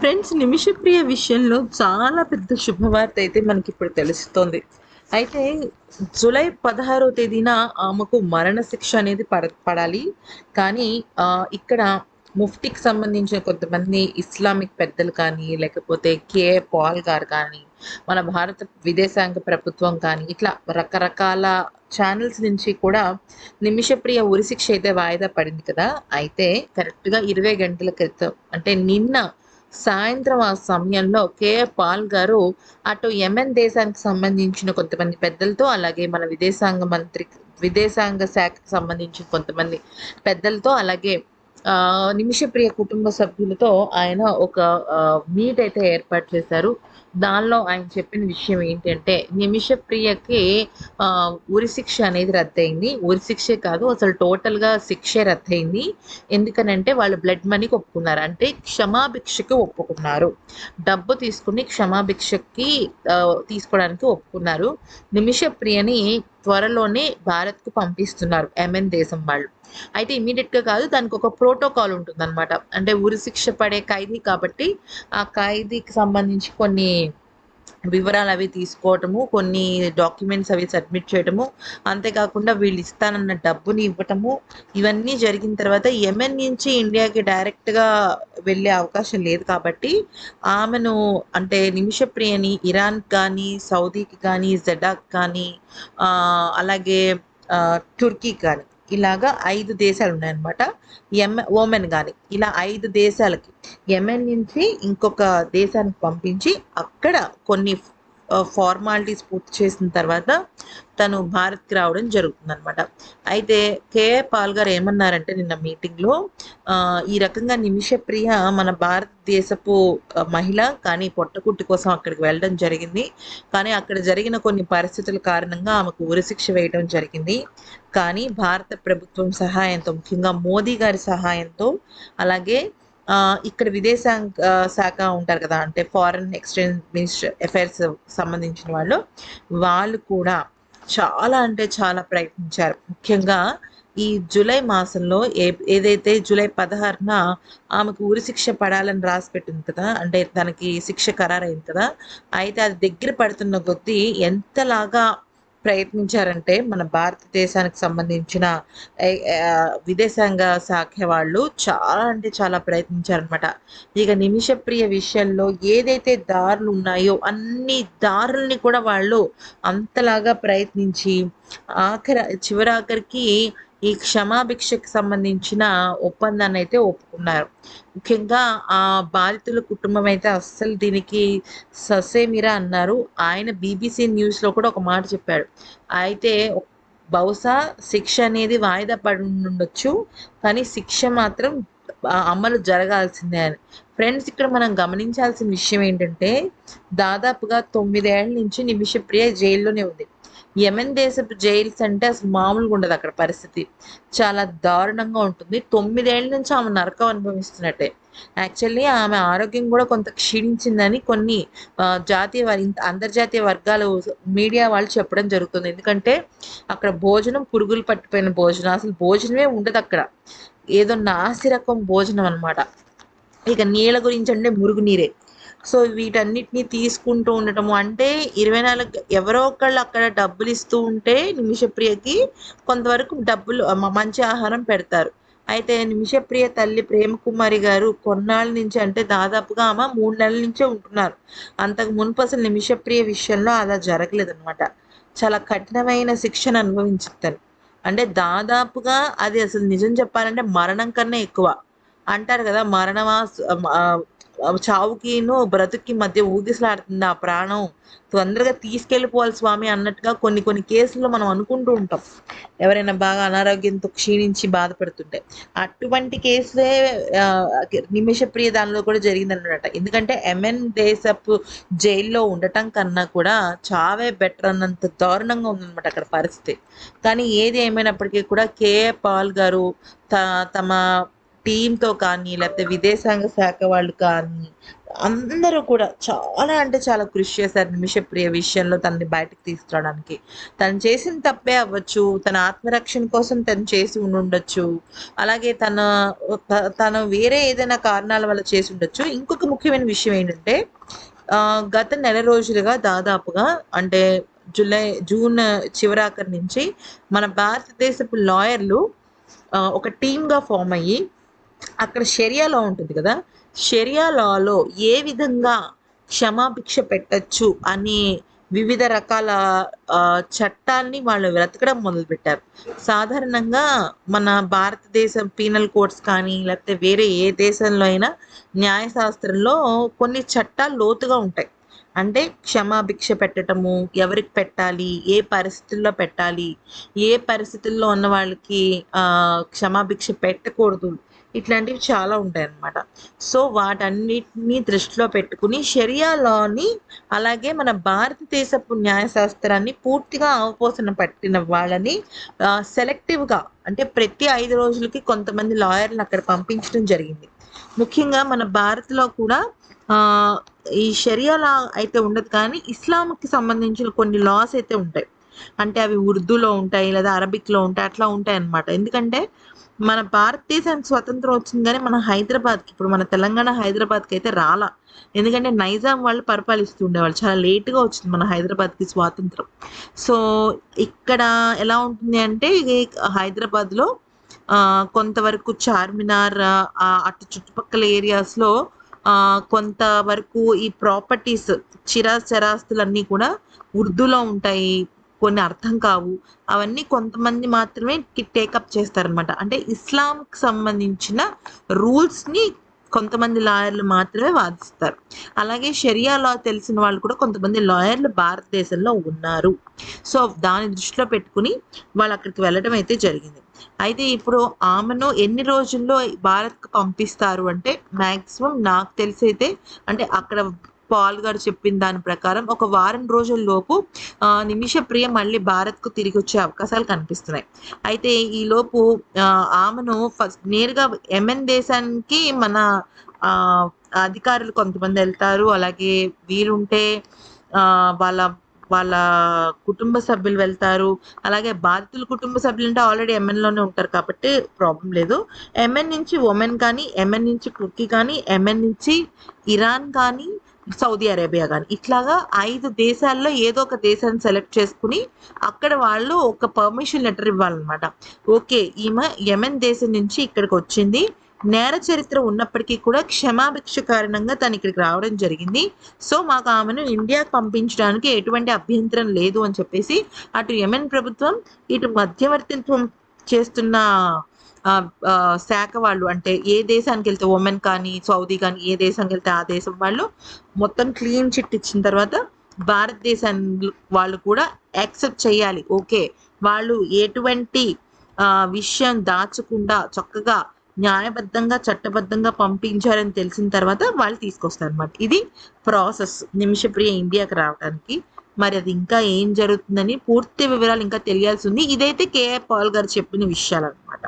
Friends Nimishapriya విషయంలో చాలా పెద్ద శుభవార్త అయితే మనకి ఇప్పుడు తెలుస్తోంది. అయితే జూలై పదహారో తేదీన ఆమెకు మరణశిక్ష అనేది పడ పడాలి. కానీ ఇక్కడ ముఫ్టీకి సంబంధించిన కొంతమంది ఇస్లామిక్ పెద్దలు కానీ లేకపోతే కే. పాల్ గారు కానీ మన భారత విదేశాంగ ప్రభుత్వం కానీ ఇట్లా రకరకాల ఛానల్స్ నుంచి కూడా నిమిషప్రియ ఉరిశిక్ష అయితే వాయిదా పడింది కదా. అయితే కరెక్ట్గా ఇరవై గంటల క్రితం అంటే నిన్న సాయంత్రం ఆ సమయంలో కేఎఫ్ పాల్ గారు అటు ఎంఎన్ దేశానికి సంబంధించిన కొంతమంది పెద్దలతో అలాగే మన విదేశాంగ మంత్రి విదేశాంగ శాఖకు సంబంధించిన కొంతమంది పెద్దలతో అలాగే నిమిషప్రియ కుటుంబ సభ్యులతో ఆయన ఒక మీట్ అయితే ఏర్పాటు చేశారు. దానిలో ఆయన చెప్పిన విషయం ఏంటంటే నిమిషప్రియకి ఉరిశిక్ష అనేది రద్దయింది. ఉరిశిక్షే కాదు అసలు టోటల్గా శిక్షే రద్దయింది. ఎందుకనంటే వాళ్ళు బ్లడ్ మనీకి ఒప్పుకున్నారు అంటే క్షమాభిక్షకి ఒప్పుకున్నారు. డబ్బు తీసుకుని క్షమాభిక్షకి తీసుకోవడానికి ఒప్పుకున్నారు. నిమిషప్రియని త్వరలోనే భారత్కు పంపిస్తున్నారు ఎంఎన్ దేశం వాళ్ళు. అయితే ఇమీడియట్గా కాదు దానికి ఒక ప్రోటోకాల్ ఉంటుంది అనమాట అంటే ఉరి శిక్ష పడే ఖైదీ కాబట్టి ఆ ఖైదీకి సంబంధించి కొన్ని వివరాలు అవి తీసుకోవటము కొన్ని డాక్యుమెంట్స్ అవి సబ్మిట్ చేయటము అంతేకాకుండా వీళ్ళు ఇస్తానన్న డబ్బుని ఇవ్వటము ఇవన్నీ జరిగిన తర్వాత యెమెన్ నుంచి ఇండియాకి డైరెక్ట్గా వెళ్ళే అవకాశం లేదు కాబట్టి ఆమెను అంటే నిమిషప్రియని ఇరాన్ కానీ సౌదీకి కానీ జెడాక్ కానీ అలాగే టుర్కీ కానీ ఇలాగా ఐదు దేశాలు ఉన్నాయన్నమాట. ఎమ్ ఓమెన్ కానీ ఇలా ఐదు దేశాలకి. యెమెన్ నుంచి ఇంకొక దేశానికి పంపించి అక్కడ కొన్ని ఫార్మాలిటీస్ పూర్తి చేసిన తర్వాత తను భారత్కి రావడం జరుగుతుంది అనమాట అయితే కేఏ పాల్ గారు ఏమన్నారంటే నిన్న మీటింగ్లో ఈ రకంగా నిమిషప్రియ మన భారతదేశపు మహిళ కానీ పొట్టకుట్టి కోసం అక్కడికి వెళ్ళడం జరిగింది. కానీ అక్కడ జరిగిన కొన్ని పరిస్థితుల కారణంగా ఆమెకు ఉరిశిక్ష వేయడం జరిగింది. కానీ భారత ప్రభుత్వం సహాయంతో ముఖ్యంగా మోదీ గారి సహాయంతో అలాగే ఇక్కడ విదేశాంగ శాఖ ఉంటారు కదా అంటే ఫారెన్ ఎక్స్చేంజ్ మినిస్టర్ అఫైర్స్ సంబంధించిన వాళ్ళు వాళ్ళు కూడా చాలా అంటే చాలా ప్రయత్నించారు. ముఖ్యంగా ఈ జూలై మాసంలో ఏ ఏదైతే జూలై పదహారున ఆమెకు ఉరి శిక్ష పడాలని రాసి పెట్టింది కదా అంటే తనకి శిక్ష ఖరారైంది కదా అయితే అది దగ్గర పడుతున్న కొద్దీ ఎంతలాగా ప్రయత్నించారంటే మన భారతదేశానికి సంబంధించిన విదేశాంగ శాఖ వాళ్ళు చాలా అంటే చాలా ప్రయత్నించారనమాట ఇక నిమిషప్రియ విషయంలో ఏదైతే దారులు ఉన్నాయో అన్ని దారుల్ని కూడా వాళ్ళు అంతలాగా ప్రయత్నించి ఆఖరి చివరాఖరికి ఈ క్షమాభిక్షకు సంబంధించిన ఒప్పందాన్ని అయితే ఒప్పుకున్నారు. ముఖ్యంగా ఆ బాధితుల కుటుంబం అయితే అస్సలు దీనికి ససేమిరా అన్నారు. ఆయన బీబీసీ న్యూస్లో కూడా ఒక మాట చెప్పాడు. అయితే బహుశా శిక్ష అనేది వాయిదా పడి ఉండొచ్చు కానీ శిక్ష మాత్రం అమలు జరగాల్సిందే అని. ఫ్రెండ్స్ ఇక్కడ మనం గమనించాల్సిన విషయం ఏంటంటే దాదాపుగా తొమ్మిదేళ్ళ నుంచి నిమిషప్రియ జైల్లోనే ఉంది. యెమెన్ దేశపు జైల్స్ అంటే అసలు మామూలుగా ఉండదు అక్కడ పరిస్థితి. చాలా దారుణంగా ఉంటుంది. తొమ్మిదేళ్ళ నుంచి ఆమె నరకం అనుభవిస్తున్నట్టే. యాక్చువల్లీ ఆమె ఆరోగ్యం కూడా కొంత క్షీణించిందని కొన్ని జాతీయ వారి అంతర్జాతీయ వర్గాలు మీడియా వాళ్ళు చెప్పడం జరుగుతుంది. ఎందుకంటే అక్కడ భోజనం పురుగులు పట్టిపోయిన భోజనం. అసలు భోజనమే ఉండదు అక్కడ. ఏదో నాసి రకం భోజనం అన్నమాట. ఇక నీళ్ళ గురించి అంటే మురుగు నీరే. సో వీటన్నిటిని తీసుకుంటూ ఉండటము. అంటే ఇరవై నాలుగు ఎవరో ఒకళ్ళు అక్కడ డబ్బులు ఇస్తూ ఉంటే నిమిషప్రియకి కొంతవరకు డబ్బులు మంచి ఆహారం పెడతారు. అయితే నిమిషప్రియ తల్లి ప్రేమ కుమారి గారు కొన్నాళ్ళ నుంచి అంటే దాదాపుగా ఆమె మూడు నెలల నుంచే ఉంటున్నారు. అంతకు మునుపు అసలు నిమిషప్రియ విషయంలో అలా జరగలేదు అనమాట చాలా కఠినమైన శిక్షను అనుభవించుతాను అంటే దాదాపుగా అది అసలు నిజం చెప్పాలంటే మరణం కన్నా ఎక్కువ. అంటారు కదా మరణమా చావుకిను బ్రతుక్కి మధ్య ఊగిసలాడుతుంది ఆ ప్రాణం. తొందరగా తీసుకెళ్ళిపోవాలి స్వామి అన్నట్టుగా కొన్ని కొన్ని కేసుల్లో మనం అనుకుంటూ ఉంటాం. ఎవరైనా బాగా అనారోగ్యంతో క్షీణించి బాధపడుతుంటే. అటువంటి కేసులే ఆ, నిమిషప్రియ దానిలో కూడా జరిగిందన్నమాట. ఎందుకంటే ఎంఎన్ దేశపు జైల్లో ఉండటం కన్నా కూడా చావే బెటర్ అన్నంత దారుణంగా ఉందన్నమాట అక్కడ పరిస్థితి. కానీ ఏది ఏమైనప్పటికీ కూడా కేఏ పాల్ గారు త తమ టీంతో కానీ లేకపోతే విదేశాంగ శాఖ వాళ్ళు కానీ అందరూ కూడా చాలా అంటే చాలా కృషి చేశారు నిమిషప్రియ విషయంలో తనని బయటకు తీసుకురావడానికి. తను చేసిన తప్పే అవ్వచ్చు తన ఆత్మరక్షణ కోసం తను చేసి ఉండొచ్చు అలాగే తన త- తను వేరే ఏదైనా కారణాల వల్ల చేసి ఉండొచ్చు. ఇంకొక ముఖ్యమైన విషయం ఏంటంటే గత నెల రోజులుగా దాదాపుగా అంటే జూలై జూన్ చివరాఖరి నుంచి మన భారతదేశపు లాయర్లు ఒక టీమ్గా ఫామ్ అయ్యి అక్కడ షరియా లా ఉంటుంది కదా. షరియా లాలో ఏ విధంగా క్షమాభిక్ష పెట్టచ్చు అని వివిధ రకాల చట్టాల్ని వాళ్ళు వెతకడం మొదలుపెట్టారు. సాధారణంగా మన భారతదేశం పీనల్ కోడ్స్ కానీ లేకపోతే వేరే ఏ దేశంలో అయినా న్యాయశాస్త్రంలో కొన్ని చట్టాలు లోతుగా ఉంటాయి. అంటే క్షమాభిక్ష పెట్టడము ఎవరికి పెట్టాలి ఏ పరిస్థితుల్లో పెట్టాలి ఏ పరిస్థితుల్లో ఉన్న వాళ్ళకి క్షమాభిక్ష పెట్టకూడదు ఇట్లాంటివి చాలా ఉంటాయి అన్నమాట సో వాటన్నిటిని దృష్టిలో పెట్టుకుని షరియా లాని అలాగే మన భారతదేశపు న్యాయశాస్త్రాన్ని పూర్తిగా అవపోసన పట్టిన వాళ్ళని సెలెక్టివ్గా అంటే ప్రతి ఐదు రోజులకి కొంతమంది లాయర్లను అక్కడ పంపించడం జరిగింది. ముఖ్యంగా మన భారత్లో కూడా ఈ షరియా లా అయితే ఉండదు కానీ ఇస్లాంకి సంబంధించిన కొన్ని లాస్ అయితే ఉంటాయి. అంటే అవి ఉర్దూలో ఉంటాయి లేదా అరబిక్లో ఉంటాయి అట్లా ఉంటాయి అన్నమాట. ఎందుకంటే మన భారతదేశానికి స్వతంత్రం వచ్చింది కానీ మన హైదరాబాద్కి ఇప్పుడు మన తెలంగాణ హైదరాబాద్కి అయితే రాలా. ఎందుకంటే నైజాం వాళ్ళు పరిపాలిస్తూ ఉండేవాళ్ళు. చాలా లేటుగా వచ్చింది మన హైదరాబాద్కి స్వాతంత్రం. సో ఇక్కడ ఎలా ఉంటుంది అంటే హైదరాబాద్లో కొంతవరకు చార్మినార్ అటు చుట్టుపక్కల ఏరియాస్లో కొంతవరకు ఈ ప్రాపర్టీస్ చిరా చరాస్తులన్నీ కూడా ఉర్దూలో ఉంటాయి. కొన్ని అర్థం కావు. అవన్నీ కొంతమంది మాత్రమే టేకప్ చేస్తారనమాట అంటే ఇస్లాంకి సంబంధించిన రూల్స్ని కొంతమంది లాయర్లు మాత్రమే వాదిస్తారు. అలాగే షరియా లా తెలిసిన వాళ్ళు కూడా కొంతమంది లాయర్లు భారతదేశంలో ఉన్నారు. సో దాని దృష్టిలో పెట్టుకుని వాళ్ళు అక్కడికి వెళ్ళడం అయితే జరిగింది. అయితే ఇప్పుడు ఆమెను ఎన్ని రోజుల్లో భారత్కు పంపిస్తారు అంటే మ్యాక్సిమం నాకు తెలిసి అయితే అంటే అక్కడ పాల్ గారు చెప్పిన దాని ప్రకారం ఒక వారం రోజుల్లోపు ఆ, నిమిష ప్రియ మళ్ళీ భారత్కు తిరిగి వచ్చే అవకాశాలు కనిపిస్తున్నాయి. అయితే ఈలోపు ఆమెను ఫస్ట్ నేరుగా ఎంఎన్ దేశానికి మన అధికారులు కొంతమంది వెళ్తారు. అలాగే వీరుంటే వాళ్ళ వాళ్ళ కుటుంబ సభ్యులు వెళ్తారు. అలాగే బాధితుల కుటుంబ సభ్యులు అంటే ఆల్రెడీ ఎంఎన్లోనే ఉంటారు కాబట్టి ప్రాబ్లం లేదు. ఎంఎన్ నుంచి ఉమెన్ కానీ ఎంఎన్ నుంచి కుర్కీ కానీ ఎంఎన్ నుంచి ఇరాన్ కానీ సౌదీ అరేబియా కానీ ఇట్లాగా ఐదు దేశాల్లో ఏదో ఒక దేశాన్ని సెలెక్ట్ చేసుకుని అక్కడ వాళ్ళు ఒక పర్మిషన్ లెటర్ ఇవ్వాలన్నమాట. ఓకే ఈమె యమెన్ దేశం నుంచి ఇక్కడికి వచ్చింది. నేర చరిత్ర ఉన్నప్పటికీ కూడా క్షమాభిక్ష కారణంగా తను ఇక్కడికి రావడం జరిగింది. సో మాకు ఆమెను ఇండియాకి పంపించడానికి ఎటువంటి అభ్యంతరం లేదు అని చెప్పేసి అటు యెమెన్ ప్రభుత్వం ఇటు మధ్యవర్తిత్వం చేస్తున్న శాఖ వాళ్ళు అంటే ఏ దేశానికి వెళ్తే ఉమెన్ కానీ సౌదీ కానీ ఏ దేశానికి వెళ్తే ఆ దేశం వాళ్ళు మొత్తం క్లీన్ చిట్ ఇచ్చిన తర్వాత భారతదేశాన్ని వాళ్ళు కూడా యాక్సెప్ట్ చేయాలి. ఓకే. వాళ్ళు ఎటువంటి ఆ, విషయం దాచకుండా చక్కగా న్యాయబద్ధంగా చట్టబద్ధంగా పంపించారని తెలిసిన తర్వాత వాళ్ళు తీసుకొస్తారు అనమాట ఇది ప్రాసెస్ నిమిషప్రియ ఇండియాకి రావడానికి మరి అది ఇంకా ఏం జరుగుతుందని పూర్తి వివరాలు ఇంకా తెలియాల్సి ఉంది. ఇదైతే కేఏ పాల్ గారు చెప్పిన విషయాలు అనమాట